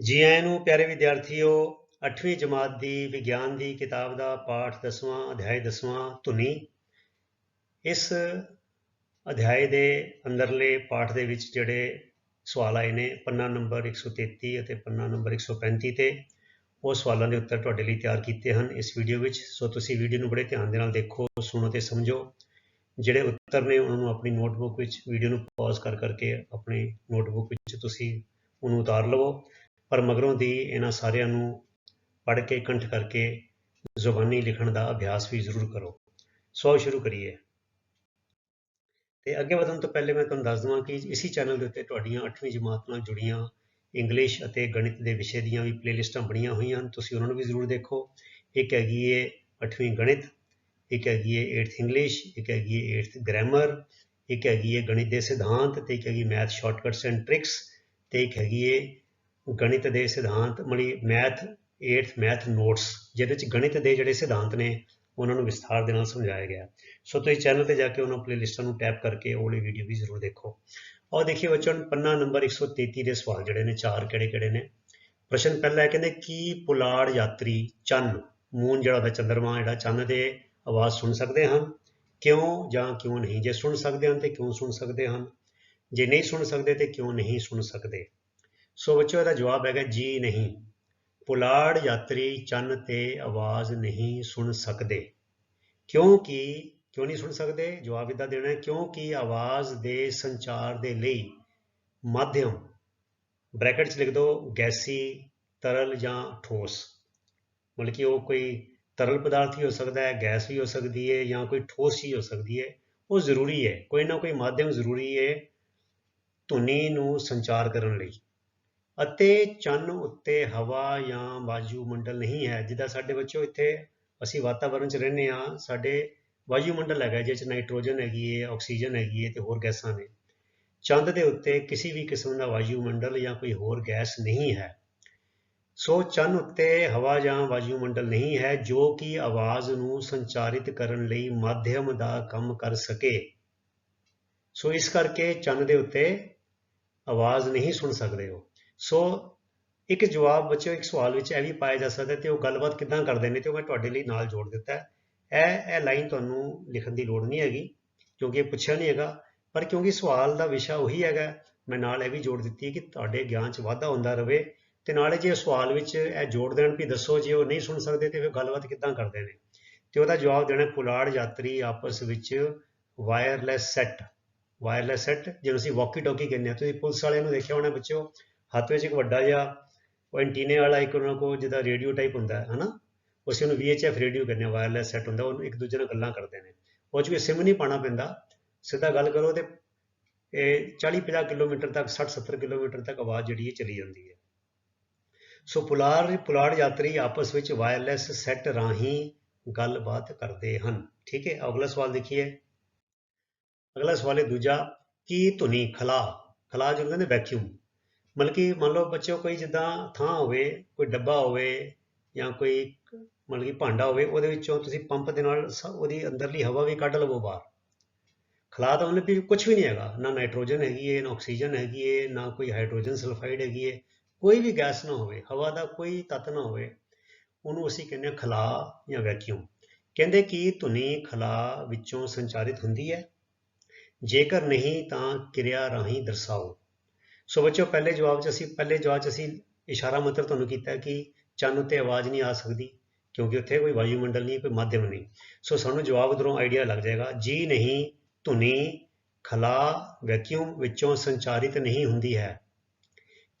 ਜੀ ਆਇਆਂ ਨੂੰ ਪਿਆਰੇ ਵਿਦਿਆਰਥੀਓ 8ਵੀਂ ਜਮਾਤ ਦੀ ਵਿਗਿਆਨ ਦੀ ਕਿਤਾਬ ਦਾ ਪਾਠ 10ਵਾਂ ਅਧਿਆਇ 10ਵਾਂ ਧੁਨੀ ਇਸ ਅਧਿਆਇ ਦੇ ਅੰਦਰਲੇ ਪਾਠ ਦੇ ਵਿੱਚ ਜਿਹੜੇ ਸਵਾਲ ਆਏ ਨੇ, ਪੰਨਾ ਨੰਬਰ 133 ਅਤੇ ਪੰਨਾ ਨੰਬਰ 135 ਤੇ ਉਹ ਸਵਾਲਾਂ ਦੇ ਉੱਤਰ ਤੁਹਾਡੇ ਲਈ ਤਿਆਰ ਕੀਤੇ ਹਨ ਇਸ ਵੀਡੀਓ ਵਿੱਚ। ਸੋ ਤੁਸੀਂ ਵੀਡੀਓ ਨੂੰ ਬੜੇ ਧਿਆਨ ਦੇ ਨਾਲ ਦੇਖੋ, ਸੁਣੋ ਤੇ ਸਮਝੋ। ਜਿਹੜੇ ਉੱਤਰ ਨੇ ਉਹਨਾਂ ਨੂੰ ਆਪਣੀ ਨੋਟਬੁੱਕ ਵਿੱਚ, ਵੀਡੀਓ ਨੂੰ ਪੌਜ਼ ਕਰ ਕਰਕੇ ਆਪਣੀ ਨੋਟਬੁੱਕ ਵਿੱਚ ਤੁਸੀਂ ਉਹਨੂੰ ਉਤਾਰ ਲਵੋ। ਪਰ ਮਗਰੋਂ ਦੀ ਇਹਨਾਂ ਸਾਰਿਆਂ ਨੂੰ ਪੜ੍ਹ ਕੇ ਕੰਠ ਕਰਕੇ ਜ਼ੁਬਾਨੀ ਲਿਖਣ ਦਾ ਅਭਿਆਸ ਵੀ ਜ਼ਰੂਰ ਕਰੋ। ਸੋ ਸ਼ੁਰੂ ਕਰੀਏ। ਤੇ ਅੱਗੇ ਵਧਣ ਤੋਂ ਪਹਿਲੇ ਮੈਂ ਤੁਹਾਨੂੰ ਦੱਸ ਦਵਾਂ ਕਿ ਇਸੇ ਚੈਨਲ ਦੇ ਉੱਤੇ ਤੁਹਾਡੀਆਂ 8ਵੀਂ ਜਮਾਤ ਨਾਲ ਜੁੜੀਆਂ ਇੰਗਲਿਸ਼ ਅਤੇ ਗਣਿਤ ਦੇ ਵਿਸ਼ੇ ਦੀਆਂ ਵੀ ਪਲੇਲਿਸਟਾਂ ਬਣੀਆਂ ਹੋਈਆਂ। ਹਨ ਤੁਸੀਂ ਉਹਨਾਂ ਨੂੰ ਵੀ ਜ਼ਰੂਰ ਦੇਖੋ। ਇੱਕ ਹੈਗੀ ਏ 8ਵੀਂ ਗਣਿਤ, ਇੱਕ ਹੈਗੀ ਏ 8th ਇੰਗਲਿਸ਼ ਇੱਕ ਹੈਗੀ ਏ 8th ਗ੍ਰਾਮਰ ਇੱਕ ਹੈਗੀ ਏ ਗਣਿਤ ਦੇ ਸਿਧਾਂਤ ਤੇ ਇੱਕ ਹੈਗੀ ਮੈਥ ਸ਼ਾਰਟਕਟਸ ਐਂਡ ਟ੍ਰਿਕਸ ਤੇ ਇੱਕ ਹੈਗੀ ਏ ਗਣਿਤ ਦੇ ਸਿਧਾਂਤ, ਮਲੀ ਮੈਥ 8th ਮੈਥ ਨੋਟਸ ਜਿਹਦੇ ਵਿੱਚ ਗਣਿਤ ਦੇ ਜਿਹੜੇ ਸਿਧਾਂਤ ਨੇ, ਉਹਨਾਂ ਨੂੰ ਵਿਸਥਾਰ ਦੇ ਨਾਲ ਸਮਝਾਇਆ ਗਿਆ। ਸੋ ਤੁਸੀਂ ਚੈਨਲ ਤੇ ਜਾ ਕੇ ਉਹਨਾਂ ਪਲੇਲਿਸਟਾਂ ਨੂੰ ਟੈਪ ਕਰਕੇ ਉਹ ਵਾਲੀ ਵੀਡੀਓ ਵੀ ਜ਼ਰੂਰ ਦੇਖੋ। ਔਰ ਦੇਖਿਏ ਬੱਚਿਓ, ਪੰਨਾ ਨੰਬਰ 133 ਦੇ ਸਵਾਲ ਜਿਹੜੇ ਨੇ, ਚਾਰ ਕਿਹੜੇ ਕਿਹੜੇ ਨੇ? ਪ੍ਰਸ਼ਨ ਪਹਿਲਾ ਹੈ ਕਹਿੰਦੇ, ਕੀ ਪੁਲਾੜ ਯਾਤਰੀ ਚੰਨ, ਮੂਨ ਜਿਹੜਾ ਦਾ ਚੰਦਰਮਾ ਜਿਹੜਾ, ਚੰਨ ਦੇ ਆਵਾਜ਼ ਸੁਣ ਸਕਦੇ ਹਨ? ਕਿਉਂ ਜਾਂ ਕਿਉਂ ਨਹੀਂ? ਜੇ ਸੁਣ ਸਕਦੇ ਹਨ ਤੇ ਕਿਉਂ ਸੁਣ ਸਕਦੇ ਹਨ? ਜੇ ਨਹੀਂ ਸੁਣ ਸਕਦੇ ਤੇ ਕਿਉਂ ਨਹੀਂ ਸੁਣ ਸਕਦੇ? ਸੋ ਬੱਚਿਓ, ਇਹਦਾ ਜਵਾਬ ਹੈਗਾ ਜੀ ਨਹੀਂ। ਪੁਲਾੜ ਯਾਤਰੀ ਚੰਨ ਤੇ ਆਵਾਜ਼ ਨਹੀਂ ਸੁਣ ਸਕਦੇ। ਕਿਉਂਕਿ ਕਿਉਂ ਨਹੀਂ ਸੁਣ ਸਕਦੇ? ਜਵਾਬ ਇਦਾਂ ਦੇਣਾ ਹੈ ਕਿਉਂਕਿ ਆਵਾਜ਼ ਦੇ ਸੰਚਾਰ ਦੇ ਲਈ ਮਾਧਿਅਮ? ਬ੍ਰੈਕਟ 'ਚ ਲਿਖ ਦਿਓ ਗੈਸੀ, ਤਰਲ ਜਾਂ ਠੋਸ। ਮਤਲਬ ਕਿ ਉਹ ਕੋਈ ਤਰਲ ਪਦਾਰਥ ਹੀ ਹੋ ਸਕਦਾ ਹੈ, ਗੈਸ ਵੀ ਹੋ ਸਕਦੀ ਹੈ ਜਾਂ ਕੋਈ ਠੋਸ ਹੀ ਹੋ ਸਕਦੀ ਹੈ। ਉਹ ਜ਼ਰੂਰੀ ਹੈ, ਕੋਈ ਨਾ ਕੋਈ ਮਾਧਿਅਮ ਜ਼ਰੂਰੀ ਹੈ ਧੁਨੀ ਨੂੰ ਸੰਚਾਰ ਕਰਨ ਲਈ। ਅਤੇ ਚੰਨ ਉੱਤੇ ਹਵਾ ਜਾਂ ਵਾਯੂਮੰਡਲ ਨਹੀਂ ਹੈ, ਜਿੱਦਾਂ ਸਾਡੇ ਬੱਚਿਓ ਇੱਥੇ ਅਸੀਂ ਵਾਤਾਵਰਣ 'ਚ ਰਹਿੰਦੇ ਆ ਸਾਡੇ ਵਾਯੂਮੰਡਲ ਹੈਗਾ ਜਿਸ 'ਚ ਨਾਈਟ੍ਰੋਜਨ ਹੈਗੀ ਹੈ, ਆਕਸੀਜਨ ਹੈਗੀ ਹੈ ਤੇ ਹੋਰ ਗੈਸਾਂ ਨੇ। ਚੰਦ ਦੇ ਉੱਤੇ ਕਿਸੇ ਵੀ ਕਿਸਮ ਦਾ ਵਾਯੂਮੰਡਲ ਜਾਂ ਕੋਈ ਹੋਰ ਗੈਸ ਨਹੀਂ ਹੈ। ਸੋ ਚੰਨ ਉੱਤੇ ਹਵਾ ਜਾਂ ਵਾਯੂਮੰਡਲ ਨਹੀਂ ਹੈ, ਜੋ ਕਿ ਆਵਾਜ਼ ਨੂੰ ਸੰਚਾਰਿਤ ਕਰਨ ਲਈ ਮਾਧਿਅਮ ਦਾ ਕੰਮ ਕਰ ਸਕੇ। ਸੋ ਇਸ ਕਰਕੇ ਚੰਨ ਦੇ ਉੱਤੇ ਆਵਾਜ਼ ਨਹੀਂ ਸੁਣ ਸਕਦੇ ਹੋ ਸੋ ਇੱਕ ਜਵਾਬ ਬੱਚਿਓ ਇੱਕ ਸਵਾਲ ਵਿੱਚ ਇਹ ਵੀ ਪਾਇਆ ਜਾ ਸਕਦਾ ਤੇ ਉਹ ਗੱਲਬਾਤ ਕਿੱਦਾਂ ਕਰਦੇ ਨੇ ਤੇ ਉਹ ਮੈਂ ਤੁਹਾਡੇ ਲਈ ਨਾਲ ਜੋੜ ਦਿੱਤਾ ਹੈ। ਇਹ ਇਹ ਲਾਈਨ ਤੁਹਾਨੂੰ ਲਿਖਣ ਦੀ ਲੋੜ ਨਹੀਂ ਹੈਗੀ, ਕਿਉਂਕਿ ਇਹ ਪੁੱਛਿਆ ਨਹੀਂ ਹੈਗਾ, ਪਰ ਕਿਉਂਕਿ ਸਵਾਲ ਦਾ ਵਿਸ਼ਾ ਉਹੀ ਹੈਗਾ, ਮੈਂ ਨਾਲ ਇਹ ਵੀ ਜੋੜ ਦਿੱਤੀ ਕਿ ਤੁਹਾਡੇ ਗਿਆਨ 'ਚ ਵਾਧਾ ਹੁੰਦਾ ਰਹੇ ਤੇ ਨਾਲੇ ਜੇ ਸਵਾਲ ਵਿੱਚ ਇਹ ਜੋੜ ਦੇਣ ਵੀ ਦੱਸੋ, ਜੇ ਉਹ ਨਹੀਂ ਸੁਣ ਸਕਦੇ ਤੇ ਫਿਰ ਗੱਲਬਾਤ ਕਿੱਦਾਂ ਕਰਦੇ ਨੇ। ਤੇ ਉਹਦਾ ਜਵਾਬ ਦੇਣਾ ਪੁਲਾੜ ਯਾਤਰੀ ਆਪਸ ਵਿੱਚ ਵਾਇਰਲੈਸ ਸੈੱਟ ਵਾਇਰਲੈਸ ਸੈੱਟ ਜਿਹਨੂੰ ਅਸੀਂ ਵਾਕੀ ਟਾਕੀ ਕਹਿੰਦੇ ਆ ਤੁਸੀਂ ਪੁਲਿਸ ਵਾਲਿਆਂ ਨੂੰ ਦੇਖਿਆ ਹੋਣਾ ਬੱਚਿਓ ਹੱਥ ਵਿੱਚ ਇੱਕ ਵੱਡਾ ਜਿਹਾ ਉਹ ਐਂਟੀਨੇ ਵਾਲਾ ਇੱਕ ਉਹਨਾਂ ਕੋਲ ਜਿਹਦਾ ਰੇਡੀਓ ਟਾਈਪ ਹੁੰਦਾ ਹੈ, ਹਨਾ? ਉਸੇ ਨੂੰ VHF ਰੇਡੀਓ ਕਹਿੰਦੇ ਆ ਵਾਇਰਲੈਸ ਸੈੱਟ ਹੁੰਦਾ, ਉਹਨੂੰ ਇੱਕ ਦੂਜੇ ਨਾਲ ਗੱਲਾਂ ਕਰਦੇ ਨੇ। ਉਹ 'ਚ ਵੀ ਸਿਮ ਨਹੀਂ ਪਾਣਾ ਪੈਂਦਾ। ਸਿੱਧਾ ਗੱਲ ਕਰੋ ਤੇ ਇਹ 40 50 ਕਿਲੋਮੀਟਰ ਤੱਕ 60 70 ਕਿਲੋਮੀਟਰ ਤੱਕ ਆਵਾਜ਼ ਜਿਹੜੀ ਹੈ ਚਲੀ ਜਾਂਦੀ ਹੈ। ਸੋ ਪੁਲਾੜ ਪੁਲਾੜ ਯਾਤਰੀ ਆਪਸ ਵਿੱਚ ਵਾਇਰਲੈਸ ਸੈੱਟ ਰਾਹੀਂ ਗੱਲਬਾਤ ਕਰਦੇ ਹਨ। ਠੀਕ ਹੈ? ਅਗਲਾ ਸਵਾਲ ਦੇਖੀਏ। ਅਗਲਾ ਸਵਾਲ ਹੈ ਦੂਜਾ, ਕੀ ਧੁਨੀ, ਖਲਾ? ਖਲਾ ਜਿਹਨੂੰ ਕਹਿੰਦੇ ਵੈਕਿਊਮ ਮਤਲਬ ਕਿ ਮੰਨ ਲਓ ਬੱਚਿਓ ਕੋਈ ਜਿੱਦਾਂ ਥਾਂ ਹੋਵੇ, ਕੋਈ ਡੱਬਾ ਹੋਵੇ ਜਾਂ ਕੋਈ ਮਤਲਬ ਕਿ ਭਾਂਡਾ ਹੋਵੇ, ਉਹਦੇ ਵਿੱਚੋਂ ਤੁਸੀਂ ਪੰਪ ਦੇ ਨਾਲ ਉਹਦੀ ਅੰਦਰਲੀ ਹਵਾ ਵੀ ਕੱਢ ਲਵੋ ਬਾਹਰ। ਖਲਾ ਤਾਂ ਉਹਨੇ ਵੀ ਕੁਝ ਵੀ ਨਹੀਂ ਹੈਗਾ, ਨਾ ਨਾਈਟ੍ਰੋਜਨ ਹੈਗੀ ਹੈ ਨਾ ਆਕਸੀਜਨ ਹੈਗੀ ਹੈ ਨਾ ਕੋਈ ਹਾਈਡਰੋਜਨ ਸਲਫਾਈਡ ਹੈਗੀ ਹੈ ਕੋਈ ਵੀ ਗੈਸ ਨਾ ਹੋਵੇ, ਹਵਾ ਦਾ ਕੋਈ ਤੱਤ ਨਾ ਹੋਵੇ, ਉਹਨੂੰ ਅਸੀਂ ਕਹਿੰਦੇ ਹਾਂ ਖਲਾ ਜਾਂ ਵੈਕਿਊਮ ਕਹਿੰਦੇ ਕਿ ਧੁਨੀ ਖਲਾ ਵਿੱਚੋਂ ਸੰਚਾਰਿਤ ਹੁੰਦੀ ਹੈ। ਜੇਕਰ ਨਹੀਂ ਤਾਂ ਕਿਰਿਆ ਰਾਹੀਂ ਦਰਸਾਓ। ਸੋ ਬੱਚਿਓ, ਪਹਿਲੇ ਜਵਾਬ 'ਚ ਅਸੀਂ ਪਹਿਲੇ ਜਵਾਬ 'ਚ ਅਸੀਂ ਇਸ਼ਾਰਾ ਮੰਤਰ ਤੁਹਾਨੂੰ ਕੀਤਾ ਕਿ ਚੰਨ ਉੱਤੇ ਆਵਾਜ਼ ਨਹੀਂ ਆ ਸਕਦੀ, ਕਿਉਂਕਿ ਉੱਥੇ ਕੋਈ ਵਾਯੂਮੰਡਲ ਨਹੀਂ, ਕੋਈ ਮਾਧਿਅਮ ਨਹੀਂ। ਸੋ ਸਾਨੂੰ ਜਵਾਬ ਉਧਰੋਂ ਆਈਡੀਆ ਲੱਗ ਜਾਏਗਾ, ਜੀ ਨਹੀਂ, ਧੁਨੀ, ਖਲਾ ਵੈਕਿਊਮ ਵਿੱਚੋਂ ਸੰਚਾਰਿਤ ਨਹੀਂ ਹੁੰਦੀ ਹੈ,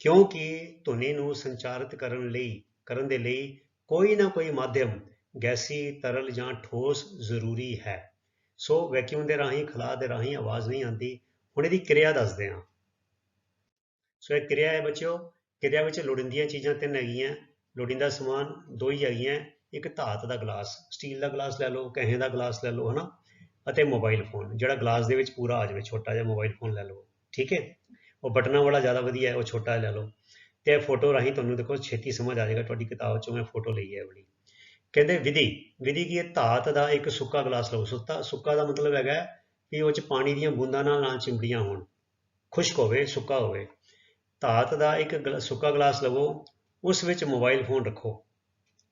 ਕਿਉਂਕਿ ਧੁਨੀ ਨੂੰ ਸੰਚਾਰਿਤ ਕਰਨ ਲਈ ਕਰਨ ਦੇ ਲਈ ਕੋਈ ਨਾ ਕੋਈ ਮਾਧਿਅਮ, ਗੈਸੀ, ਤਰਲ ਜਾਂ ਠੋਸ ਜ਼ਰੂਰੀ ਹੈ। ਸੋ ਵੈਕਿਊਮ ਦੇ ਰਾਹੀਂ, ਖਲਾ ਦੇ ਰਾਹੀਂ ਆਵਾਜ਼ ਨਹੀਂ ਆਉਂਦੀ। ਹੁਣ ਇਹਦੀ ਕਿਰਿਆ ਦੱਸਦੇ ਹਾਂ। ਸੋ ਇਹ ਕਿਰਿਆ ਹੈ ਬੱਚਿਓ, ਕਿਰਿਆ ਵਿੱਚ ਲੋੜੀਂਦੀਆਂ ਚੀਜ਼ਾਂ ਤਿੰਨ ਹੈਗੀਆਂ। ਲੋੜੀਂਦਾ ਸਮਾਨ ਦੋ ਹੀ ਹੈਗੀਆਂ। ਇੱਕ ਧਾਤ ਦਾ ਗਲਾਸ, ਸਟੀਲ ਦਾ ਗਲਾਸ ਲੈ ਲਓ, ਕਹੇ ਦਾ ਗਲਾਸ ਲੈ ਲਓ, ਹਨਾ? ਅਤੇ ਮੋਬਾਈਲ ਫੋਨ ਜਿਹੜਾ ਗਲਾਸ ਦੇ ਵਿੱਚ ਪੂਰਾ ਆ ਜਾਵੇ, ਛੋਟਾ ਜਿਹਾ ਮੋਬਾਈਲ ਫੋਨ ਲੈ ਲਓ, ਠੀਕ ਹੈ? ਉਹ ਬਟਨਾਂ ਵਾਲਾ ਜ਼ਿਆਦਾ ਵਧੀਆ ਹੈ, ਉਹ ਛੋਟਾ ਲੈ ਲਓ। ਤੇ ਇਹ ਫੋਟੋ ਰਾਹੀਂ ਤੁਹਾਨੂੰ ਦੇਖੋ ਛੇਤੀ ਸਮਝ ਆ ਜਾਏਗਾ ਤੁਹਾਡੀ ਕਿਤਾਬ 'ਚੋਂ ਮੈਂ ਫੋਟੋ ਲਈ ਹੈ ਬੜੀ ਕਹਿੰਦੇ ਵਿਧੀ ਵਿਧੀ ਕੀ ਹੈ? ਧਾਤ ਦਾ ਇੱਕ ਸੁੱਕਾ ਗਲਾਸ ਲਓ। ਸੁੱਤਾ, ਸੁੱਕਾ ਦਾ ਮਤਲਬ ਹੈਗਾ ਕਿ ਉਹ 'ਚ ਪਾਣੀ ਦੀਆਂ ਬੂੰਦਾਂ ਨਾਲ ਨਾ ਚਿੰਬੜੀਆਂ ਹੋਣ। ਖੁਸ਼ਕ ਹੋਵੇ, ਸੁੱਕਾ ਹੋਵੇ। ਧਾਤ ਦਾ ਇੱਕ ਗਲ- ਸੁੱਕਾ ਗਲਾਸ ਲਵੋ, ਉਸ ਵਿੱਚ ਮੋਬਾਈਲ ਫੋਨ ਰੱਖੋ।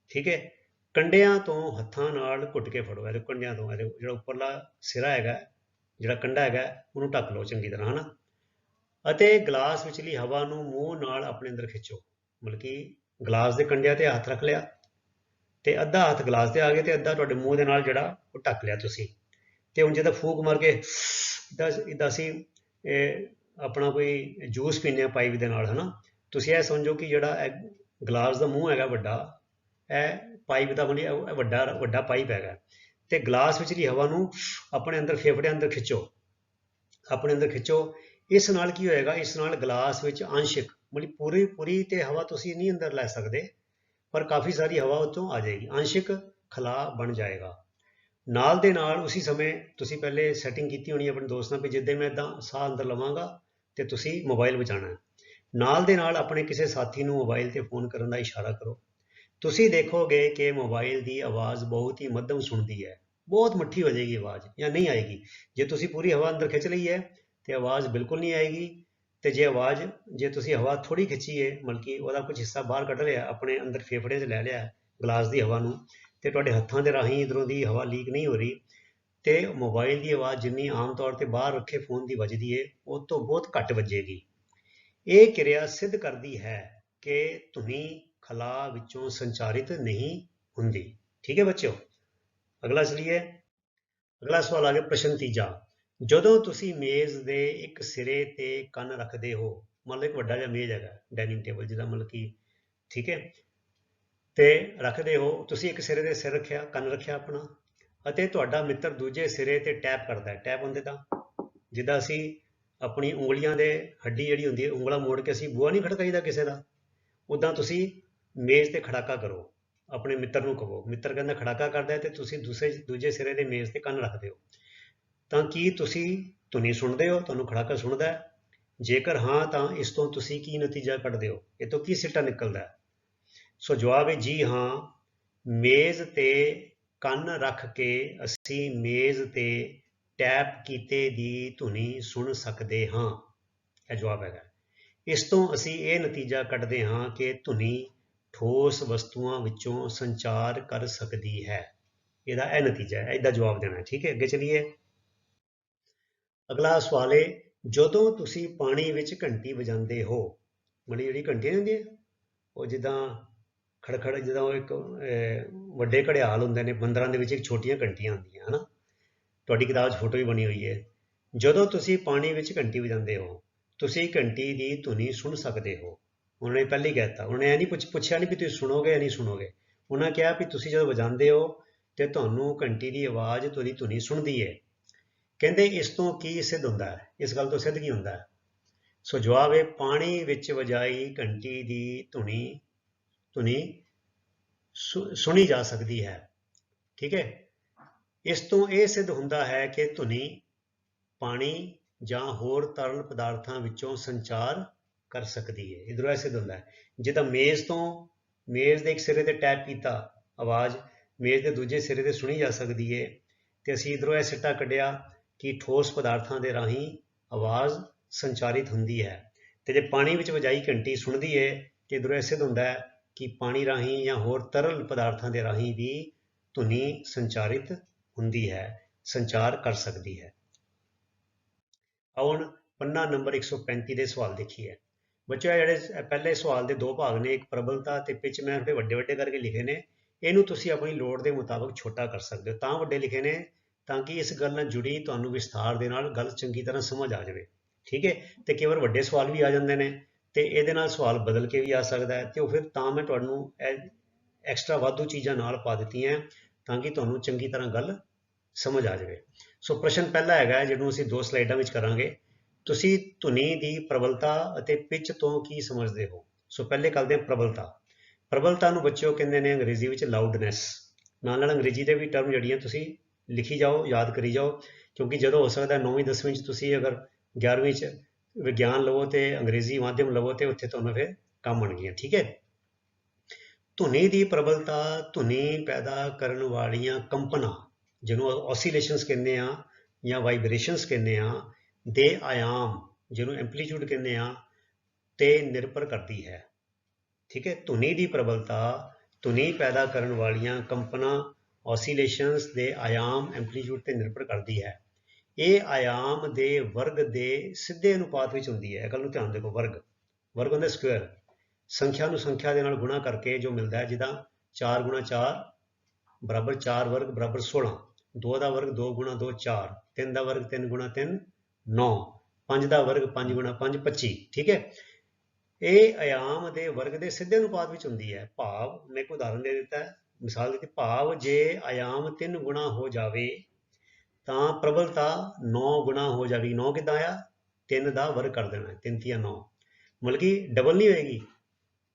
ਠੀਕ ਹੈ? ਕੰਡਿਆਂ ਤੋਂ ਹੱਥਾਂ ਨਾਲ ਘੁੱਟ ਕੇ ਫੜੋ। ਇਹਦੇ ਕੰਡਿਆਂ ਤੋਂ, ਇਹਦੇ ਜਿਹੜਾ ਉੱਪਰਲਾ ਸਿਰਾ ਹੈਗਾ, ਜਿਹੜਾ ਕੰਡਾ ਹੈਗਾ, ਉਹਨੂੰ ਢੱਕ ਲਓ ਚੰਗੀ ਤਰ੍ਹਾਂ, ਹਨਾ? ਅਤੇ ਗਲਾਸ ਵਿਚਲੀ ਹਵਾ ਨੂੰ ਮੂੰਹ ਨਾਲ ਆਪਣੇ ਅੰਦਰ ਖਿੱਚੋ। ਮਤਲਬ ਕਿ ਗਲਾਸ ਦੇ ਕੰਡਿਆਂ ਤੇ ਹੱਥ ਰੱਖ ਲਿਆ ਤੇ ਅੱਧਾ ਹੱਥ ਗਲਾਸ ਤੇ ਆ ਗਿਆ ਤੇ ਅੱਧਾ ਤੁਹਾਡੇ ਮੂੰਹ ਦੇ ਨਾਲ ਜਿਹੜਾ ਉਹ ਢੱਕ ਲਿਆ ਤੁਸੀਂ। ਤੇ ਹੁਣ ਜਦੋਂ ਫੂਕ ਮਾਰ ਕੇ, ਇਦਾਂ ਇਦਾਂ ਅਸੀਂ, ਇਹ ਆਪਣਾ ਕੋਈ ਜੂਸ ਪੀਂਦੇ ਹਾਂ ਪਾਈਪ ਦੇ ਨਾਲ, ਹਨਾ? ਤੁਸੀਂ ਇਹ ਸਮਝੋ ਕਿ ਜਿਹੜਾ ਇਹ ਗਲਾਸ ਦਾ ਮੂੰਹ ਹੈਗਾ ਵੱਡਾ, ਇਹ ਪਾਈਪ ਦਾ ਬਣੀ ਵੱਡਾ ਵੱਡਾ ਪਾਈਪ ਹੈਗਾ। ਤੇ ਗਲਾਸ ਵਿੱਚ ਦੀ ਹਵਾ ਨੂੰ ਆਪਣੇ ਅੰਦਰ ਫੇਫੜਿਆਂ ਅੰਦਰ ਖਿੱਚੋ। ਆਪਣੇ ਅੰਦਰ ਖਿੱਚੋ। ਇਸ ਨਾਲ ਕੀ ਹੋਏਗਾ? ਇਸ ਨਾਲ ਗਲਾਸ ਵਿੱਚ ਅੰਸ਼ਿਕ, ਮਤਲਬ ਪੂਰੀ ਪੂਰੀ ਤੇ ਹਵਾ ਤੁਸੀਂ ਨਹੀਂ ਅੰਦਰ ਲੈ ਸਕਦੇ, ਪਰ ਕਾਫੀ ਸਾਰੀ ਹਵਾ ਉੱਥੋਂ ਆ ਜਾਏਗੀ। ਅੰਸ਼ਿਕ ਖਲਾ ਬਣ ਜਾਏਗਾ। ਨਾਲ ਦੇ ਨਾਲ ਉਸੇ ਸਮੇਂ ਤੁਸੀਂ ਪਹਿਲੇ ਸੈਟਿੰਗ ਕੀਤੀ ਹੋਣੀ ਆਪਣੇ ਦੋਸਤ ਨਾਲ, ਵੀ ਜਿੱਦਾਂ ਮੈਂ ਇਦਾਂ ਸਾਹ ਅੰਦਰ ਲਵਾਂਗਾ ਤੇ ਤੁਸੀਂ ਮੋਬਾਈਲ ਬਚਾਉਣਾ ਹੈ। ਨਾਲ ਦੇ ਨਾਲ ਆਪਣੇ ਕਿਸੇ ਸਾਥੀ ਨੂੰ ਮੋਬਾਈਲ ਤੇ ਫੋਨ ਕਰਨ ਦਾ ਇਸ਼ਾਰਾ ਕਰੋ। ਤੁਸੀਂ ਦੇਖੋਗੇ ਕਿ ਮੋਬਾਈਲ ਦੀ ਆਵਾਜ਼ ਬਹੁਤ ਹੀ ਮੱਧਮ ਸੁਣਦੀ ਹੈ। ਬਹੁਤ ਮਿੱਠੀ ਹੋ ਜਾਏਗੀ ਆਵਾਜ਼ ਜਾਂ ਨਹੀਂ ਆਏਗੀ। ਜੇ ਤੁਸੀਂ ਪੂਰੀ ਹਵਾ ਅੰਦਰ ਖਿੱਚ ਲਈ ਹੈ, ਤੇ ਆਵਾਜ਼ ਬਿਲਕੁਲ ਨਹੀਂ ਆਏਗੀ। ਤੇ ਜੇ ਆਵਾਜ਼, ਜੇ ਤੁਸੀਂ ਹਵਾ ਥੋੜੀ ਖਿੱਚੀ ਹੈ, ਮਤਲਬ ਕਿ ਉਹਦਾ ਕੁਝ ਹਿੱਸਾ ਬਾਹਰ ਕੱਢ ਲਿਆ, ਆਪਣੇ ਅੰਦਰ ਫੇਫੜੇ 'ਚ ਲੈ ਲਿਆ ਗਲਾਸ ਦੀ ਹਵਾ ਨੂੰ, ਤੇ ਤੁਹਾਡੇ ਹੱਥਾਂ ਦੇ ਰਾਹੀਂ ਇਧਰੋਂ ਦੀ ਹਵਾ ਲੀਕ ਨਹੀਂ ਹੋ ਰਹੀ ਤੇ ਮੋਬਾਈਲ ਦੀ ਆਵਾਜ਼ ਜਿੰਨੀ ਆਮ ਤੌਰ ਤੇ ਬਾਹਰ ਰੱਖੇ ਫੋਨ ਦੀ ਵੱਜਦੀ ਏ, ਉਹ ਤੋਂ ਬਹੁਤ ਘੱਟ ਵੱਜੇਗੀ। ਇਹ ਕਿਰਿਆ ਸਿੱਧ ਕਰਦੀ ਹੈ ਕਿ ਧੁਨੀ ਖਲਾ ਵਿੱਚੋਂ ਸੰਚਾਰਿਤ ਨਹੀਂ ਹੁੰਦੀ। ਠੀਕ ਹੈ ਬੱਚਿਓ? ਅਗਲਾ ਚਲੀਏ ਅਗਲਾ ਸਵਾਲ ਆ ਗਿਆ ਪ੍ਰਸ਼ਨ ਤੀਜਾ। ਜਦੋਂ ਤੁਸੀਂ ਮੇਜ਼ ਦੇ ਇੱਕ ਸਿਰੇ ਤੇ ਕੰਨ ਰੱਖਦੇ ਹੋ, ਮੰਨ ਲਓ ਇੱਕ ਵੱਡਾ ਜਿਹਾ ਮੇਜ਼ ਹੈਗਾ ਡਾਈਨਿੰਗ ਟੇਬਲ ਜਿਹਦਾ ਮਤਲਬ ਕਿ, ਠੀਕ ਹੈ, ਤੇ ਰੱਖਦੇ ਹੋ, ਤੁਸੀਂ ਇੱਕ ਸਿਰੇ ਦੇ ਸਿਰ ਰੱਖਿਆ, ਕੰਨ ਰੱਖਿਆ ਆਪਣਾ ਅਤੇ ਤੁਹਾਡਾ ਮਿੱਤਰ ਦੂਜੇ ਸਿਰੇ ਤੇ ਟੈਪ ਕਰਦਾ ਹੈ। ਟੈਪ ਹੁੰਦੇ ਤਾਂ ਜਿੱਦਾਂ ਅਸੀਂ ਆਪਣੀ ਉਂਗਲੀਆਂ ਦੇ ਹੱਡੀ ਜਿਹੜੀ ਹੁੰਦੀ ਹੈ, ਉਂਗਲਾ ਮੋੜ ਕੇ ਅਸੀਂ ਬੂਹਾ ਨਹੀਂ ਖੜਕਾਈਦਾ ਕਿਸੇ ਦਾ ਉਦਾਂ ਤੁਸੀਂ ਮੇਜ਼ ਤੇ ਖੜਾਕਾ ਕਰੋ, ਆਪਣੇ ਮਿੱਤਰ ਨੂੰ ਕਹੋ। ਮਿੱਤਰ ਕਹਿੰਦਾ ਖੜਾਕਾ ਕਰਦਾ ਹੈ ਤੇ ਤੁਸੀਂ ਦੂਸਰੇ ਦੂਜੇ ਸਿਰੇ ਦੇ ਮੇਜ਼ ਤੇ ਕੰਨ ਰੱਖਦੇ ਹੋ। ਤਾਂ ਕੀ ਤੁਸੀਂ ਧੁਨੀ ਸੁਣਦੇ ਹੋ? ਤੁਹਾਨੂੰ ਖੜਾਕਾ ਸੁਣਦਾ ਹੈ। ਜੇਕਰ ਹਾਂ, ਤਾਂ ਇਸ ਤੋਂ ਤੁਸੀਂ ਕੀ ਨਤੀਜਾ ਕੱਢਦੇ ਹੋ? ਇਹ ਤੋਂ ਕੀ ਸਿੱਟਾ ਨਿਕਲਦਾ ਹੈ? ਸੋ ਜਵਾਬ ਹੈ ਜੀ ਹਾਂ, ਮੇਜ਼ ਤੇ ਕੰਨ ਰੱਖ ਕੇ ਅਸੀਂ ਮੇਜ਼ ਤੇ ਟੈਪ ਕੀਤੇ ਦੀ ਧੁਨੀ ਸੁਣ ਸਕਦੇ ਹਾਂ। ਇਹ ਜਵਾਬ ਹੈਗਾ। ਇਸ ਤੋਂ ਅਸੀਂ ਇਹ ਨਤੀਜਾ ਕੱਢਦੇ ਹਾਂ ਕਿ ਧੁਨੀ ਠੋਸ ਵਸਤੂਆਂ ਵਿੱਚੋਂ ਸੰਚਾਰ ਕਰ ਸਕਦੀ ਹੈ। ਇਹਦਾ ਇਹ ਨਤੀਜਾ ਹੈ। ਇਹਦਾ ਜਵਾਬ ਦੇਣਾ ਠੀਕ ਹੈ। ਅੱਗੇ ਚਲੀਏ। ਅਗਲਾ ਸਵਾਲ ਹੈ ਜਦੋਂ ਤੁਸੀਂ ਪਾਣੀ ਵਿੱਚ ਘੰਟੀ ਵਜਾਉਂਦੇ ਹੋ ਮਤਲਬ ਜਿਹੜੀ ਘੰਟੀਆਂ ਨਹੀਂ ਹੁੰਦੀਆਂ, ਉਹ ਜਿੱਦਾਂ ਖੜਖੜ ਜਿੱਦਾਂ ਉਹ ਇੱਕ ਵੱਡੇ ਘੜਿਆਲ ਹੁੰਦੇ ਨੇ ਮੰਦਰਾਂ ਦੇ ਵਿੱਚ ਇੱਕ ਛੋਟੀਆਂ ਘੰਟੀਆਂ ਹੁੰਦੀਆਂ, ਹਨਾ? ਤੁਹਾਡੀ ਕਿਤਾਬ 'ਚ ਫੋਟੋ ਵੀ ਬਣੀ ਹੋਈ ਹੈ। ਜਦੋਂ ਤੁਸੀਂ ਪਾਣੀ ਵਿੱਚ ਘੰਟੀ ਵਜਾਉਂਦੇ ਹੋ, ਤੁਸੀਂ ਘੰਟੀ ਦੀ ਧੁਨੀ ਸੁਣ ਸਕਦੇ ਹੋ। ਉਹਨਾਂ ਨੇ ਪਹਿਲੇ ਹੀ ਕਹਿਤਾ ਉਹਨਾਂ ਨੇ ਇਹ ਨਹੀਂ ਪੁੱਛ, ਪੁੱਛਿਆ ਨਹੀਂ ਵੀ ਤੁਸੀਂ ਸੁਣੋਗੇ ਜਾਂ ਨਹੀਂ ਸੁਣੋਗੇ। ਉਹਨਾਂ ਕਿਹਾ ਵੀ ਤੁਸੀਂ ਜਦੋਂ ਵਜਾਉਂਦੇ ਹੋ ਤੇ ਤੁਹਾਨੂੰ ਘੰਟੀ ਦੀ ਆਵਾਜ਼ ਤੁਹਾਡੀ ਧੁਨੀ ਸੁਣਦੀ ਹੈ। ਕਹਿੰਦੇ ਇਸ ਤੋਂ ਕੀ ਸਿੱਧ ਹੁੰਦਾ ਹੈ? ਇਸ ਗੱਲ ਤੋਂ ਸਿੱਧ ਕੀ ਹੁੰਦਾ ਹੈ? ਸੋ ਜਵਾਬ ਹੈ ਪਾਣੀ ਵਿੱਚ ਵਜਾਈ ਘੰਟੀ ਦੀ ਧੁਨੀ ਧੁਨੀ ਸੁਣੀ ਜਾ ਸਕਦੀ ਹੈ। ਠੀਕ ਹੈ? ਇਸ ਤੋਂ ਇਹ ਸਿੱਧ ਹੁੰਦਾ ਹੈ ਕਿ ਧੁਨੀ ਪਾਣੀ ਜਾਂ ਹੋਰ ਤਰਲ ਪਦਾਰਥਾਂ ਵਿੱਚੋਂ ਸੰਚਾਰ ਕਰ ਸਕਦੀ ਹੈ। ਇਧਰੋਂ ਇਹ ਸਿੱਧ ਹੁੰਦਾ ਹੈ। ਜਿੱਦਾਂ ਮੇਜ਼ ਤੋਂ, ਮੇਜ਼ ਦੇ ਇੱਕ ਸਿਰੇ ਤੇ ਟੈਪ ਕੀਤਾ ਆਵਾਜ਼, ਮੇਜ਼ ਦੇ ਦੂਜੇ ਸਿਰੇ ਤੇ ਸੁਣੀ ਜਾ ਸਕਦੀ ਹੈ ਤੇ ਅਸੀਂ ਇਧਰੋਂ ਇਹ ਸਿੱਟਾ ਕੱਢਿਆ ਕਿ ਠੋਸ ਪਦਾਰਥਾਂ ਦੇ ਰਾਹੀਂ ਆਵਾਜ਼ ਸੰਚਾਰਿਤ ਹੁੰਦੀ ਹੈ। ਤੇ ਜੇ ਪਾਣੀ ਵਿੱਚ ਵਜਾਈ ਘੰਟੀ ਸੁਣਦੀ ਹੈ ਤੇ ਇਧਰੋਂ ਇਹ ਸਿੱਧ ਹੁੰਦਾ ਹੈ ਕਿ ਪਾਣੀ ਰਾਹੀਂ ਜਾਂ ਹੋਰ ਤਰਲ ਪਦਾਰਥਾਂ ਦੇ ਰਾਹੀਂ ਵੀ ਧੁਨੀ ਸੰਚਾਰਿਤ ਹੁੰਦੀ ਹੈ, ਸੰਚਾਰ ਕਰ ਸਕਦੀ ਹੈ। ਆਓ ਹੁਣ ਪੰਨਾ ਨੰਬਰ 135 ਦੇ ਸਵਾਲ ਦੇਖੀਏ। ਬੱਚਿਓ ਜਿਹੜੇ ਪਹਿਲੇ ਸਵਾਲ ਦੇ ਦੋ ਭਾਗ ਨੇ, ਇੱਕ ਪ੍ਰਬਲਤਾ ਤੇ ਪਿਚ ਮੈਂ ਥੋੜੇ ਵੱਡੇ ਵੱਡੇ ਕਰਕੇ ਲਿਖੇ ਨੇ। ਇਹਨੂੰ ਤੁਸੀਂ ਆਪਣੀ ਲੋੜ ਦੇ ਮੁਤਾਬਕ ਛੋਟਾ ਕਰ ਸਕਦੇ ਹੋ। ਤਾਂ ਵੱਡੇ ਲਿਖੇ ਨੇ, ਤਾਂ ਕਿ ਇਸ ਗੱਲ ਨਾਲ ਜੁੜੀ ਤੁਹਾਨੂੰ ਵਿਸਥਾਰ ਦੇ ਨਾਲ ਗੱਲ ਚੰਗੀ ਤਰ੍ਹਾਂ ਸਮਝ ਆ ਜਾਵੇ। ਠੀਕ ਹੈ? ਤੇ ਕਈ ਵਾਰ ਵੱਡੇ ਸਵਾਲ ਵੀ ਆ ਜਾਂਦੇ ਨੇ। ਤੇ ਇਹਦੇ ਨਾਲ ਸਵਾਲ ਬਦਲ ਕੇ ਵੀ ਆ ਸਕਦਾ ਹੈ ਤੇ ਉਹ ਫਿਰ ਤਾਂ ਮੈਂ ਤੁਹਾਨੂੰ ਇਹ ਐਕਸਟਰਾ ਵਾਧੂ ਚੀਜ਼ਾਂ ਨਾਲ ਪਾ ਦਿੱਤੀਆਂ ਤਾਂ ਕਿ ਤੁਹਾਨੂੰ ਚੰਗੀ ਤਰ੍ਹਾਂ ਗੱਲ ਸਮਝ ਆ ਜਾਵੇ। ਸੋ ਪ੍ਰਸ਼ਨ ਪਹਿਲਾ ਹੈਗਾ ਜਿਹਨੂੰ ਅਸੀਂ ਦੋ ਸਲਾਈਡਾਂ ਵਿੱਚ ਕਰਾਂਗੇ। ਤੁਸੀਂ ਧੁਨੀ ਦੀ ਪ੍ਰਬਲਤਾ ਅਤੇ ਪਿਚ ਤੋਂ ਕੀ ਸਮਝਦੇ ਹੋ? ਸੋ ਪਹਿਲੇ ਕਰਦੇ ਹਾਂ ਪ੍ਰਬਲਤਾ। ਪ੍ਰਬਲਤਾ ਨੂੰ ਬੱਚਿਓ ਕਹਿੰਦੇ ਨੇ ਅੰਗਰੇਜ਼ੀ ਵਿੱਚ ਲਾਊਡਨੈਸ ਨਾਲ ਨਾਲ ਅੰਗਰੇਜ਼ੀ ਦੇ ਵੀ ਟਰਮ ਜਿਹੜੀਆਂ ਤੁਸੀਂ ਲਿਖੀ ਜਾਓ, ਯਾਦ ਕਰੀ ਜਾਓ, ਕਿਉਂਕਿ ਜਦੋਂ ਹੋ ਸਕਦਾ 9ਵੀਂ 10ਵੀਂ ਚ ਤੁਸੀਂ ਅਗਰ 11ਵੀਂ ਚ ਵਿਗਿਆਨ ਲਵੋ ਤੇ ਅੰਗਰੇਜ਼ੀ ਮਾਧਿਅਮ ਲਵੋ ਤੇ ਉੱਥੇ ਤੁਹਾਨੂੰ ਫਿਰ ਕੰਮ ਆਉਣਗੀਆਂ, ਠੀਕ ਹੈ? ਧੁਨੀ ਦੀ ਪ੍ਰਬਲਤਾ, ਧੁਨੀ ਪੈਦਾ ਕਰਨ ਵਾਲੀਆਂ ਕੰਪਨਾਂ, ਜਿਹਨੂੰ ਔਸੀਲੇਸ਼ਨਸ ਕਹਿੰਦੇ ਆ ਜਾਂ ਵਾਈਬ੍ਰੇਸ਼ਨਸ ਕਹਿੰਦੇ ਆ ਦੇ ਆਯਾਮ, ਜਿਹਨੂੰ ਐਂਪਲੀਟਿਊਡ ਕਹਿੰਦੇ ਆ ਤੇ ਨਿਰਭਰ ਕਰਦੀ ਹੈ, ਠੀਕ ਹੈ? ਧੁਨੀ ਦੀ ਪ੍ਰਬਲਤਾ, ਧੁਨੀ ਪੈਦਾ ਕਰਨ ਵਾਲੀਆਂ ਕੰਪਨਾਂ ਔਸੀਲੇਸ਼ਨਸ ਦੇ ਆਯਾਮ ਐਂਪਲੀਟਿਊਡ ਤੇ ਨਿਰਭਰ ਕਰਦੀ ਹੈ। ਇਹ ਆਯਾਮ ਦੇ ਵਰਗ ਦੇ ਸਿੱਧੇ ਅਨੁਪਾਤ ਵਿੱਚ ਹੁੰਦੀ ਹੈ। ਗੱਲ ਨੂੰ ਧਿਆਨ ਦੇਖੋ ਵਰਗ। ਵਰਗ ਹੁੰਦਾ ਸਕੁਅਰ ਸੰਖਿਆ ਨੂੰ ਸੰਖਿਆ ਦੇ ਨਾਲ ਗੁਣਾ ਕਰਕੇ ਜੋ ਮਿਲਦਾ ਹੈ ਜਿੱਦਾਂ 4 ਗੁਣਾ 4 ਬਰਾਬਰ 4 ਵਰਗ, ਬਰਾਬਰ 16 2 ਦਾ ਵਰਗ 2 ਗੁਣਾ 2 4 3 ਦਾ ਵਰਗ 3 ਗੁਣਾ 3 9 5 ਦਾ ਵਰਗ 5 ਗੁਣਾ 5 25 ਠੀਕ ਹੈ? ਇਹ ਆਯਾਮ ਦੇ ਵਰਗ ਦੇ ਸਿੱਧੇ ਅਨੁਪਾਤ ਵਿੱਚ ਹੁੰਦੀ ਹੈ। ਭਾਵ, ਮੈਂ ਇੱਕ ਉਦਾਹਰਨ ਦੇ ਦਿੱਤਾ ਹੈ। ਮਿਸਾਲ ਦਿੱਤੀ ਭਾਵ, ਜੇ ਆਯਾਮ 3 ਗੁਣਾ ਹੋ ਜਾਵੇ ਤਾਂ ਪ੍ਰਬਲਤਾ 9 ਗੁਣਾ ਹੋ ਜਾਵੇਗੀ। 9 ਕਿੱਦਾਂ ਆ 3 ਦਾ ਵਰਗ ਕਰ ਦੇਣਾ 3 ਤੀਆ 9 ਮਤਲਬ ਕਿ ਡਬਲ ਨਹੀਂ ਹੋਏਗੀ।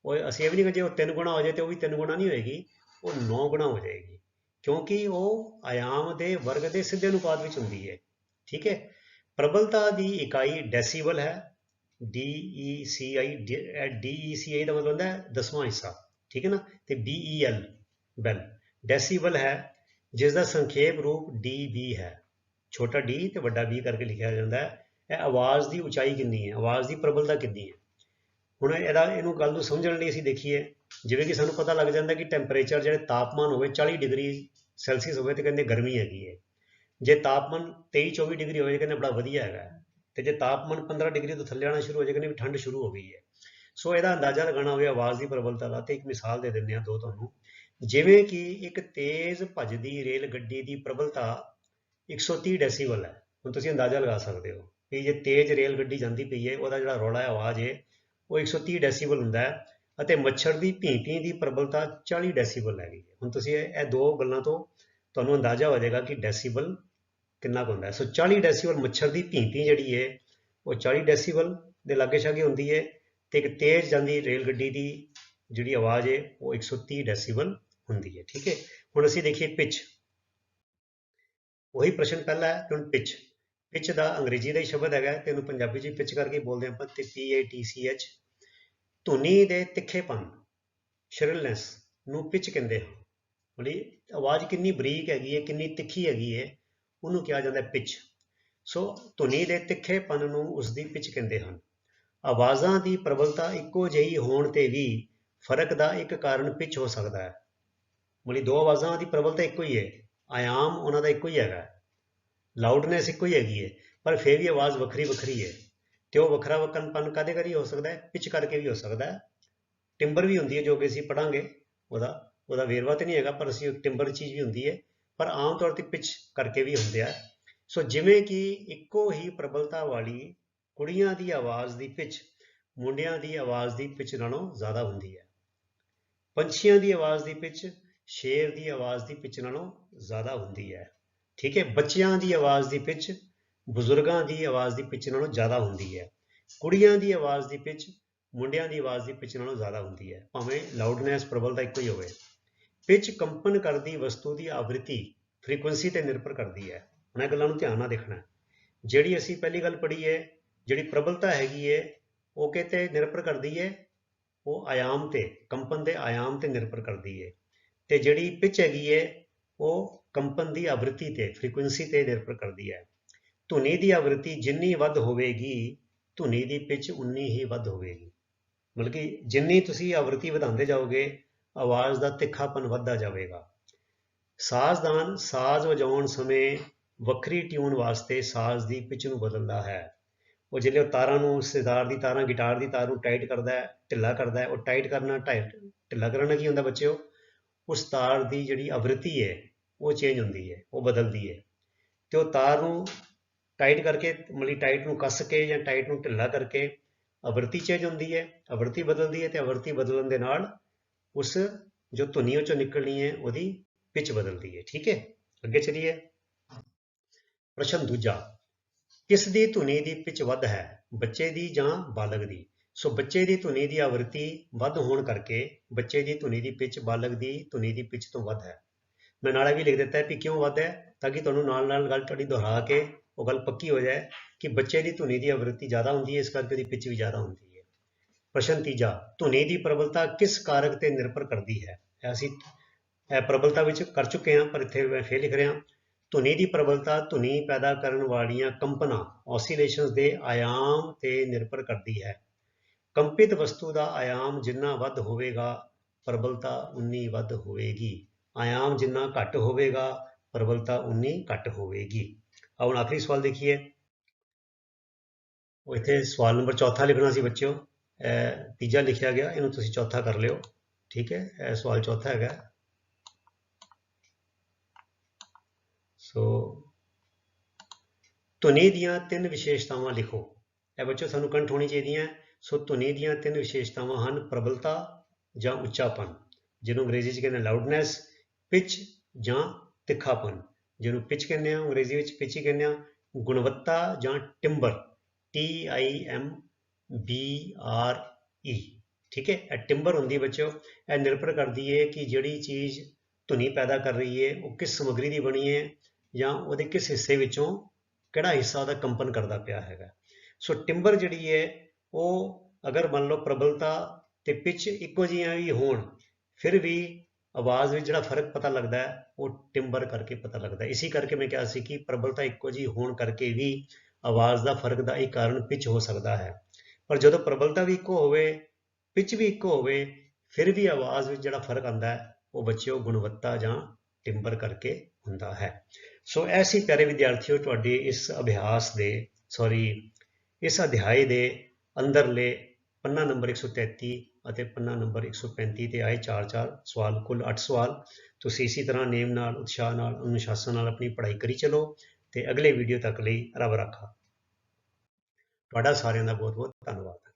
ਉਹ ਅਸੀਂ ਇਹ ਵੀ ਨਹੀਂ ਕਹਿੰਦੇ ਉਹ 3 ਗੁਣਾ ਹੋ ਜਾਏ ਤੇ ਉਹ ਵੀ 3 ਗੁਣਾ ਨਹੀਂ ਹੋਏਗੀ। ਉਹ 9 ਗੁਣਾ ਹੋ ਜਾਏਗੀ। ਕਿਉਂਕਿ ਉਹ ਆਯਾਮ ਦੇ ਵਰਗ ਦੇ ਸਿੱਧੇ ਅਨੁਪਾਤ ਵਿੱਚ ਹੁੰਦੀ ਹੈ। ਠੀਕ ਹੈ? ਪ੍ਰਬਲਤਾ ਦੀ ਇਕਾਈ ਡੈਸੀਬਲ ਹੈ। D E C I D E C I ਦਾ ਮਤਲਬ ਹੁੰਦਾ ਹੈ ਦਸਵਾਂ ਹਿੱਸਾ। ਠੀਕ ਹੈ ਨਾ? ਤੇ BEL ਬੈਲ। ਡੈਸੀਬਲ ਹੈ ਜਿਸ ਦਾ ਸੰਖੇਪ ਰੂਪ ਡੀ ਬੀ ਹੈ। ਛੋਟਾ d ਤੇ ਵੱਡਾ b ਕਰਕੇ ਲਿਖਿਆ ਜਾਂਦਾ ਹੈ। ਇਹ ਆਵਾਜ਼ ਦੀ ਉਚਾਈ ਕਿੰਨੀ ਹੈ? ਆਵਾਜ਼ ਦੀ ਪ੍ਰਬਲਤਾ ਕਿੰਨੀ ਹੈ? ਹੁਣ ਇਹਦਾ ਇਹਨੂੰ ਗੱਲ ਨੂੰ ਸਮਝਣ ਲਈ ਅਸੀਂ ਦੇਖੀਏ, ਜਿਵੇਂ ਕਿ ਸਾਨੂੰ ਪਤਾ ਲੱਗ ਜਾਂਦਾ ਕਿ ਟੈਂਪਰੇਚਰ ਜਿਹੜੇ ਤਾਪਮਾਨ ਹੋਵੇ 40 ਡਿਗਰੀ ਸੈਲਸੀਅਸ ਹੋਵੇ ਤੇ ਕਹਿੰਦੇ ਗਰਮੀ ਹੈਗੀ ਹੈ। ਜੇ ਤਾਪਮਾਨ 23 24 ਡਿਗਰੀ ਹੋਵੇ ਕਹਿੰਦੇ ਬੜਾ ਵਧੀਆ ਹੈਗਾ ਤੇ ਜੇ ਤਾਪਮਾਨ 15 ਡਿਗਰੀ ਤੋਂ ਥੱਲੇ ਆਣਾ ਸ਼ੁਰੂ ਹੋ ਜਾਏ, ਕਹਿੰਦੇ ਵੀ ਠੰਡ ਸ਼ੁਰੂ ਹੋ ਗਈ ਹੈ। ਸੋ ਇਹਦਾ ਅੰਦਾਜ਼ਾ ਲਗਾਉਣਾ ਹੋਵੇ ਆਵਾਜ਼ ਦੀ ਪ੍ਰਬਲਤਾ ਦਾ, ਤੇ ਇੱਕ ਮਿਸਾਲ ਦੇ ਦਿੰਦੇ ਆ ਦੋ ਤੁਹਾਨੂੰ। ਜਿਵੇਂ ਕਿ ਇੱਕ ਤੇਜ਼ ਭੱਜਦੀ ਰੇਲ ਗੱਡੀ ਦੀ ਪ੍ਰਬਲਤਾ 130 ਡੈਸੀਬਲ ਹੈ। ਹੁਣ ਤੁਸੀਂ ਅੰਦਾਜ਼ਾ ਲਗਾ ਸਕਦੇ ਹੋ ਕਿ ਜੇ ਤੇਜ਼ ਰੇਲ ਗੱਡੀ ਜਾਂਦੀ ਪਈ ਹੈ, ਉਹਦਾ ਜਿਹੜਾ ਰੌਲਾ ਆਵਾਜ਼ ਹੈ, ਉਹ 130 ਡੈਸੀਬਲ ਹੁੰਦਾ ਹੈ ਅਤੇ ਮੱਛਰ ਦੀ, ਭੀਂ-ਭੀਂ ਦੀ ਪ੍ਰਬਲਤਾ 40 ਡੈਸੀਬਲ ਹੈਗੀ ਹੈ। ਹੁਣ ਤੁਸੀਂ ਇਹ ਇਹ ਦੋ ਗੱਲਾਂ ਤੋਂ ਤੁਹਾਨੂੰ ਅੰਦਾਜ਼ਾ ਹੋ ਜਾਏਗਾ ਕਿ ਡੈਸੀਬਲ ਕਿੰਨਾ ਕੁ ਹੁੰਦਾ ਹੈ। ਸੋ 40 ਡੈਸੀਬਲ ਮੱਛਰ ਦੀ, ਭੀਂ-ਭੀਂ ਜਿਹੜੀ ਹੈ, ਉਹ 40 ਡੈਸੀਬਲ ਦੇ ਲਾਗੇ ਛਾਗੇ ਹੁੰਦੀ ਹੈ ਤੇ ਇੱਕ ਤੇਜ਼ ਜਾਂਦੀ ਰੇਲ ਗੱਡੀ ਦੀ ਜਿਹੜੀ ਆਵਾਜ਼ ਹੈ, ਉਹ 130 ਡੈਸੀਬਲ ਹੁੰਦੀ ਹੈ। ਠੀਕ ਹੈ। ਹੁਣ ਅਸੀਂ ਦੇਖੀਏ ਪਿਚ। ਉਹੀ ਪ੍ਰਸ਼ਨ ਪਹਿਲਾ ਹੈ ਹੁਣ ਪਿਚ ਪਿਚ ਦਾ ਅੰਗਰੇਜ਼ੀ ਦਾ ਹੀ ਸ਼ਬਦ ਹੈਗਾ, ਤੇ ਇਹਨੂੰ ਪੰਜਾਬੀ 'ਚ ਪਿਚ ਕਰਕੇ ਬੋਲਦੇ ਆਪਾਂ, ਤੇ ਪੀ ਏ ਟੀ ਸੀ H ਧੁਨੀ ਦੇ ਤਿੱਖੇਪਨ ਸ਼੍ਰਿਲਨੈਸ ਨੂੰ ਪਿਚ ਕਹਿੰਦੇ ਹਨ ਮਤਲਬ ਆਵਾਜ਼ ਕਿੰਨੀ ਬਰੀਕ ਹੈਗੀ ਹੈ, ਕਿੰਨੀ ਤਿੱਖੀ ਹੈਗੀ ਹੈ, ਉਹਨੂੰ ਕਿਹਾ ਜਾਂਦਾ ਪਿਚ ਸੋ ਧੁਨੀ ਦੇ ਤਿੱਖੇਪਨ ਨੂੰ ਉਸਦੀ ਪਿਚ ਕਹਿੰਦੇ ਹਨ। ਆਵਾਜ਼ਾਂ ਦੀ ਪ੍ਰਬਲਤਾ ਇੱਕੋ ਜਿਹੀ ਹੋਣ ਤੇ ਵੀ ਫ਼ਰਕ ਦਾ ਇੱਕ ਕਾਰਨ ਪਿਚ ਹੋ ਸਕਦਾ ਹੈ। ਮਤਲਬ ਦੋ ਆਵਾਜ਼ਾਂ ਦੀ ਪ੍ਰਬਲਤਾ ਇੱਕੋ ਹੀ ਹੈ। ਆਯਾਮ ਉਹਨਾਂ ਦਾ ਇੱਕੋ ਹੀ ਹੈਗਾ। ਲਾਊਡਨੈਸ ਇੱਕੋ ਹੀ ਹੈਗੀ ਹੈ, ਪਰ ਫਿਰ ਵੀ ਆਵਾਜ਼ ਵੱਖਰੀ ਵੱਖਰੀ ਹੈ। ਤੇ ਉਹ ਵੱਖਰਾ ਵੱਖਣਪਨ ਕਦੇ ਕਰੀ ਹੋ ਸਕਦਾ ਹੈ? ਪਿਚ ਕਰਕੇ ਵੀ ਹੋ ਸਕਦਾ ਹੈ। ਟਿੰਬਰ ਵੀ ਹੁੰਦੀ ਹੈ ਜੋ ਕਿ ਅਸੀਂ ਪੜਾਂਗੇ ਉਹਦਾ ਉਹਦਾ ਵੇਰਵਾ ਤੇ ਨਹੀਂ ਹੈਗਾ, ਪਰ ਅਸੀਂ ਟਿੰਬਰ ਚੀਜ਼ ਵੀ ਹੁੰਦੀ ਹੈ। ਪਰ ਆਮ ਤੌਰ ਤੇ ਪਿਚ ਕਰਕੇ ਵੀ ਹੁੰਦੇ ਆ। ਸੋ ਜਿਵੇਂ ਕਿ ਇੱਕੋ ਹੀ ਪ੍ਰਬਲਤਾ ਵਾਲੀ ਕੁੜੀਆਂ ਦੀ ਆਵਾਜ਼ ਦੀ ਪਿਚ ਮੁੰਡਿਆਂ ਦੀ ਆਵਾਜ਼ ਦੀ ਪਿਚ ਨਾਲੋਂ ਜ਼ਿਆਦਾ ਹੁੰਦੀ ਹੈ। ਪੰਛੀਆਂ ਦੀ ਆਵਾਜ਼ ਦੀ ਪਿਚ ਸ਼ੇਰ ਦੀ ਆਵਾਜ਼ ਦੀ ਪਿਚ ਨਾਲੋਂ ਜ਼ਿਆਦਾ ਹੁੰਦੀ ਹੈ। ਠੀਕ ਹੈ, ਬੱਚਿਆਂ ਦੀ ਆਵਾਜ਼ ਦੀ ਪਿਚ ਬਜ਼ੁਰਗਾਂ ਦੀ ਆਵਾਜ਼ ਦੀ ਪਿਚ ਨਾਲੋਂ ਜ਼ਿਆਦਾ ਹੁੰਦੀ ਹੈ। ਕੁੜੀਆਂ ਦੀ ਆਵਾਜ਼ ਦੀ ਪਿਚ ਮੁੰਡਿਆਂ ਦੀ ਆਵਾਜ਼ ਦੀ ਪਿਚ ਨਾਲੋਂ ਜ਼ਿਆਦਾ ਹੁੰਦੀ ਹੈ। ਭਾਵੇਂ ਲਾਊਡਨੈਸ ਪ੍ਰਬਲਤਾ ਇੱਕੋ ਹੀ ਹੋਵੇ। ਪਿਚ ਕੰਪਨ ਕਰਦੀ ਵਸਤੂ ਦੀ ਆਵ੍ਰਿਤੀ ਫ੍ਰੀਕੁਐਂਸੀ ਤੇ ਨਿਰਭਰ ਕਰਦੀ ਹੈ। ਉਹਨਾਂ ਗੱਲਾਂ ਨੂੰ ਧਿਆਨ ਨਾਲ ਦੇਖਣਾ ਜਿਹੜੀ ਅਸੀਂ ਪਹਿਲੀ ਗੱਲ ਪੜ੍ਹੀ ਹੈ, ਜਿਹੜੀ ਪ੍ਰਬਲਤਾ ਹੈਗੀ ਹੈ, ਉਹ ਕਿਤੇ ਨਿਰਭਰ ਕਰਦੀ ਹੈ, ਉਹ ਆਯਾਮ ਤੇ, ਕੰਪਨ ਦੇ ਆਯਾਮ ਤੇ ਨਿਰਭਰ ਕਰਦੀ ਹੈ। ਤੇ ਜਿਹੜੀ ਪਿਚ ਹੈਗੀ ਹੈ ਉਹ ਕੰਪਨ ਦੀ ਆਵਰਤੀ ਤੇ ਫ੍ਰੀਕੁਐਂਸੀ ਤੇ ਨਿਰਭਰ ਕਰਦੀ ਹੈ। ਧੁਨੀ ਦੀ ਆਵਰਤੀ ਜਿੰਨੀ ਵੱਧ ਹੋਵੇਗੀ, ਧੁਨੀ ਦੀ ਪਿਚ ਉਨੀ ਹੀ ਵੱਧ ਹੋਵੇਗੀ। ਮਤਲਬ ਕਿ ਜਿੰਨੀ ਤੁਸੀਂ ਆਵਰਤੀ ਵਧਾਉਂਦੇ ਜਾਓਗੇ, ਆਵਾਜ਼ ਦਾ ਤਿੱਖਾਪਨ ਵੱਧਦਾ ਜਾਵੇਗਾ। ਸਾਜ਼ਦਾਨ, ਸਾਜ਼ ਵਜਾਉਣ ਸਮੇਂ ਵੱਖਰੀ ਟਿਊਨ ਵਾਸਤੇ ਸਾਜ਼ ਦੀ ਪਿਚ ਨੂੰ ਬਦਲਦਾ ਹੈ। ਉਹ ਜਿਹੜੇ ਉਹ ਤਾਰਾਂ ਨੂੰ, ਸਿਤਾਰ ਦੀ ਤਾਰਾਂ, ਗਿਟਾਰ ਦੀ ਤਾਰ ਨੂੰ ਟਾਈਟ ਕਰਦਾ ਹੈ, ਢਿੱਲਾ ਕਰਦਾ ਹੈ, ਉਹ ਟਾਈਟ ਕਰਨਾ ਟਾਈਟ ਢਿੱਲਾ ਕਰਨਾ ਕੀ ਹੁੰਦਾ ਬੱਚਿਓ? ਉਸ ਤਾਰ ਦੀ ਜਿਹੜੀ ਆਵਰਤੀ ਹੈ, ਉਹ ਚੇਂਜ ਹੁੰਦੀ ਹੈ, ਉਹ ਬਦਲਦੀ ਹੈ। ਤੇ ਉਹ ਤਾਰ ਨੂੰ ਟਾਈਟ ਕਰਕੇ, ਮਤਲਬ ਟਾਈਟ ਨੂੰ ਕੱਸ ਕੇ ਜਾਂ ਟਾਈਟ ਨੂੰ ਢਿੱਲਾ ਕਰਕੇ ਆਵਰਤੀ ਚੇਂਜ ਹੁੰਦੀ ਹੈ, ਆਵਰਤੀ ਬਦਲਦੀ ਹੈ ਤੇ ਆਵਰਤੀ ਬਦਲਣ ਦੇ ਨਾਲ ਉਸ ਜੋ ਧੁਨੀ ਉਹ ਚੋਂ ਨਿਕਲਣੀ ਹੈ, ਉਹਦੀ ਪਿਚ ਬਦਲਦੀ ਹੈ। ਠੀਕ ਹੈ? ਅੱਗੇ ਚਲੀਏ। ਪ੍ਰਸ਼ਨ ਦੂਜਾ, ਕਿਸ ਦੀ ਧੁਨੀ ਦੀ ਪਿਚ ਵੱਧ ਹੈ, ਬੱਚੇ ਦੀ ਜਾਂ ਬਾਲਗ ਦੀ? ਸੋ ਬੱਚੇ ਦੀ ਧੁਨੀ ਦੀ ਆਵਰਤੀ ਵੱਧ ਹੋਣ ਕਰਕੇ ਬੱਚੇ ਦੀ ਧੁਨੀ ਦੀ ਪਿਚ ਬਾਲਗ ਦੀ ਧੁਨੀ ਦੀ ਪਿਚ ਤੋਂ ਵੱਧ ਹੈ। ਮੈਂ ਨਾਲੇ ਵੀ ਲਿਖ ਦਿੱਤਾ ਹੈ ਕਿ ਕਿਉਂ ਵੱਧ ਹੈ? ਤਾਂ ਕਿ ਤੁਹਾਨੂੰ ਨਾਲ ਨਾਲ ਗੱਲ ਤੁਹਾਡੀ ਦੁਹਰਾ ਕੇ ਉਹ ਗੱਲ ਪੱਕੀ ਹੋ ਜਾਏ ਕਿ ਬੱਚੇ ਦੀ ਧੁਨੀ ਦੀ ਆਵਰਤੀ ਜ਼ਿਆਦਾ ਹੁੰਦੀ ਹੈ, ਇਸ ਕਰਕੇ ਉਹਦੀ ਪਿਚ ਵੀ ਜ਼ਿਆਦਾ ਹੁੰਦੀ ਹੈ। ਪ੍ਰਸ਼ਨ ਤੀਜਾ, ਧੁਨੀ ਦੀ ਪ੍ਰਬਲਤਾ ਕਿਸ ਕਾਰਕ ਤੇ ਨਿਰਭਰ ਕਰਦੀ ਹੈ? ਅਸੀਂ ਇਹ ਪ੍ਰਬਲਤਾ ਵਿੱਚ ਕਰ ਚੁੱਕੇ ਹਾਂ, ਪਰ ਇੱਥੇ ਮੈਂ ਫੇਰ ਲਿਖ ਰਿਹਾ। ਧੁਨੀ ਦੀ ਪ੍ਰਬਲਤਾ ਧੁਨੀ ਪੈਦਾ ਕਰਨ ਵਾਲੀਆਂ ਕੰਪਨਾਂ ਔਸੀਲੇਸ਼ਨਸ ਦੇ ਆਯਾਮ ਤੇ ਨਿਰਭਰ ਕਰਦੀ ਹੈ। ਕੰਪਿਤ ਵਸਤੂ ਦਾ ਆਯਾਮ ਜਿੰਨਾ ਵੱਧ ਹੋਵੇਗਾ, ਪ੍ਰਬਲਤਾ ਉਨੀ ਵੱਧ ਹੋਵੇਗੀ। ਆਯਾਮ ਜਿੰਨਾ ਘੱਟ ਹੋਵੇਗਾ, ਪ੍ਰਬਲਤਾ ਉਨੀ ਘੱਟ ਹੋਵੇਗੀ। ਹੁਣ ਆਖਰੀ ਸਵਾਲ ਦੇਖੀਏ। ਉਹ ਇੱਥੇ ਸਵਾਲ ਨੰਬਰ ਚੌਥਾ ਲਿਖਣਾ ਸੀ ਬੱਚਿਓ। ਇਹ ਤੀਜਾ ਲਿਖਿਆ ਗਿਆ, ਇਹਨੂੰ ਤੁਸੀਂ ਚੌਥਾ ਕਰ ਲਿਓ। ਠੀਕ ਹੈ, ਇਹ ਸਵਾਲ ਚੌਥਾ ਹੈਗਾ। ਸੋ ਧੁਨੀ ਦੀਆਂ ਤਿੰਨ ਵਿਸ਼ੇਸ਼ਤਾਵਾਂ ਲਿਖੋ। ਇਹ ਬੱਚੋ ਸਾਨੂੰ ਕੰਠ ਹੋਣੀ ਚਾਹੀਦੀਆਂ। ਸੋ ਧੁਨੀ ਦੀਆਂ ਤਿੰਨ ਵਿਸ਼ੇਸ਼ਤਾਵਾਂ ਹਨ, ਪ੍ਰਬਲਤਾ ਜਾਂ ਉੱਚਾਪਨ, ਜਿਹਨੂੰ ਅੰਗਰੇਜ਼ੀ 'ਚ ਕਹਿੰਦੇ ਲਾਊਡਨੈਸ ਪਿਚ ਜਾਂ ਤਿੱਖਾਪਨ, ਜਿਹਨੂੰ ਪਿਚ ਕਹਿੰਦੇ ਆ, ਅੰਗਰੇਜ਼ੀ ਵਿੱਚ ਪਿਚ ਹੀ ਕਹਿੰਦੇ ਆ, ਗੁਣਵੱਤਾ ਜਾਂ timber T I M B R E ਠੀਕ ਹੈ? ਇਹ ਟਿੰਬਰ ਹੁੰਦੀ ਹੈ ਬੱਚਿਓ, ਇਹ ਨਿਰਭਰ ਕਰਦੀ ਹੈ ਕਿ ਜਿਹੜੀ ਚੀਜ਼ ਧੁਨੀ ਪੈਦਾ ਕਰ ਰਹੀ ਹੈ, ਉਹ ਕਿਸ ਸਮੱਗਰੀ ਦੀ ਬਣੀ ਹੈ ਜਾਂ ਉਹਦੇ ਕਿਸ ਹਿੱਸੇ ਵਿੱਚੋਂ ਕਿਹੜਾ ਹਿੱਸਾ ਉਹਦਾ ਕੰਪਨ ਕਰਦਾ ਪਿਆ ਹੈਗਾ। ਸੋ ਟਿੰਬਰ ਜਿਹੜੀ ਹੈ ਉਹ ਅਗਰ ਮੰਨ ਲਓ ਪ੍ਰਬਲਤਾ ਤੇ ਪਿਚ ਇੱਕੋ ਜਿਹੀਆਂ ਵੀ ਹੋਣ, ਫਿਰ ਵੀ ਆਵਾਜ਼ ਵਿੱਚ ਜਿਹੜਾ ਫ਼ਰਕ ਪਤਾ ਲੱਗਦਾ ਹੈ, ਉਹ ਟਿੰਬਰ ਕਰਕੇ ਪਤਾ ਲੱਗਦਾ ਹੈ। ਇਸੇ ਕਰਕੇ ਮੈਂ ਕਿਹਾ ਸੀ ਕਿ ਪ੍ਰਬਲਤਾ ਇੱਕੋ ਜਿਹੀ ਹੋਣ ਕਰਕੇ ਵੀ ਆਵਾਜ਼ ਦਾ ਫ਼ਰਕ ਦਾ ਇੱਕ ਕਾਰਨ ਪਿਚ ਹੋ ਸਕਦਾ ਹੈ। ਪਰ ਜਦੋਂ ਪ੍ਰਬਲਤਾ ਵੀ ਇੱਕੋ ਹੋਵੇ ਪਿਚ ਵੀ ਇੱਕੋ ਹੋਵੇ, ਫਿਰ ਵੀ ਆਵਾਜ਼ ਵਿੱਚ ਜਿਹੜਾ ਫ਼ਰਕ ਆਉਂਦਾ ਹੈ, ਉਹ ਬੱਚਿਓ ਗੁਣਵੱਤਾ ਜਾਂ ਟਿੰਬਰ ਕਰਕੇ ਹੁੰਦਾ ਹੈ। ਸੋ ਐਸੀ ਪਿਆਰੇ ਵਿਦਿਆਰਥੀਓ, ਤੁਹਾਡੇ ਇਸ ਅਭਿਆਸ ਦੇ ਸੌਰੀ ਇਸ ਅਧਿਆਏ ਦੇ ਅੰਦਰਲੇ ਪੰਨਾ ਨੰਬਰ 133 ਅਤੇ ਪੰਨਾ ਨੰਬਰ 135 ਤੇ ਆਏ 4-4 ਸਵਾਲ, ਕੁੱਲ 8 ਸਵਾਲ। ਤੁਸੀਂ ਇਸੇ ਤਰ੍ਹਾਂ ਨੇਮ ਨਾਲ, ਉਤਸ਼ਾਹ ਨਾਲ, ਅਨੁਸ਼ਾਸਨ ਨਾਲ ਆਪਣੀ ਪੜ੍ਹਾਈ ਕਰੀ ਚਲੋ ਤੇ ਅਗਲੇ ਵੀਡੀਓ ਤੱਕ ਲਈ ਰੱਬ ਰਾਖਾ। ਤੁਹਾਡਾ ਸਾਰਿਆਂ ਦਾ ਬਹੁਤ ਬਹੁਤ ਧੰਨਵਾਦ।